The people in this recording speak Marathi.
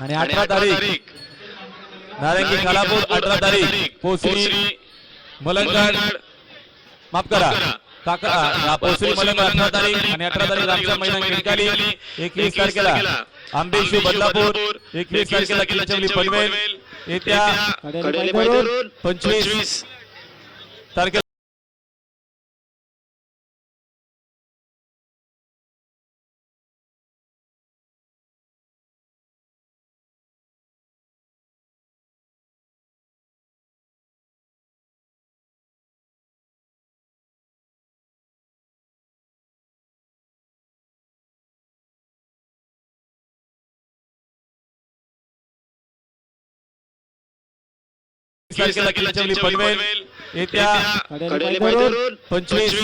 आणि अठरा तारीख. नारंगी खालापूर अठरा तारीख. पोसरी मलंगड. माफ करा. पोसरी मलंगड अठरा तारीख आणि अठरा तारीख आमच्या मैदान खिडकाली एकवीस तारखेला. आंबेशी बदलापूर एकवीस तारखेला किल्चवली पनवेल. येत्या पंचवीस. तारखेला तारखेला किल्चवली पनवेल येत्या पंचवीस